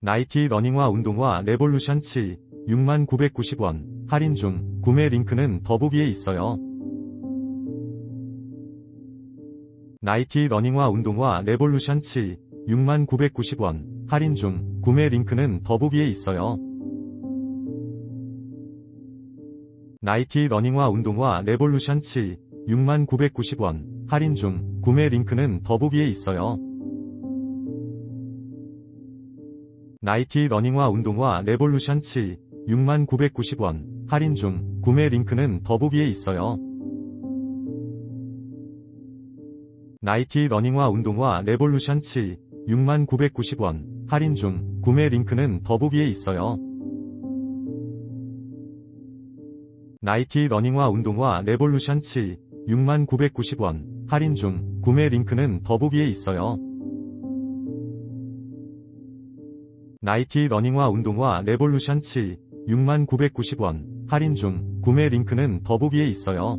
나이키 러닝화 운동화 레볼루션 7, 6990원, 할인 중, 구매 링크는 더보기에 있어요. 나이키 러닝화 운동화 레볼루션 7, 6990원, 할인 중, 구매 링크는 더보기에 있어요. 나이키 러닝화 운동화 레볼루션 7, 6990원, 할인 중, 구매 링크는 더보기에 있어요. 나이키 러닝화 운동화 레볼루션 7, 6990원, 할인 중, 구매 링크는 더보기에 있어요. 나이키 러닝화 운동화 레볼루션 7, 6990원, 할인 중, 구매 링크는 더보기에 있어요. 나이키 러닝화 운동화 레볼루션 7, 6990원, 할인 중, 구매 링크는 더보기에 있어요. 나이키 러닝화 운동화 레볼루션 7, 6990원, 할인 중, 구매 링크는 더보기에 있어요.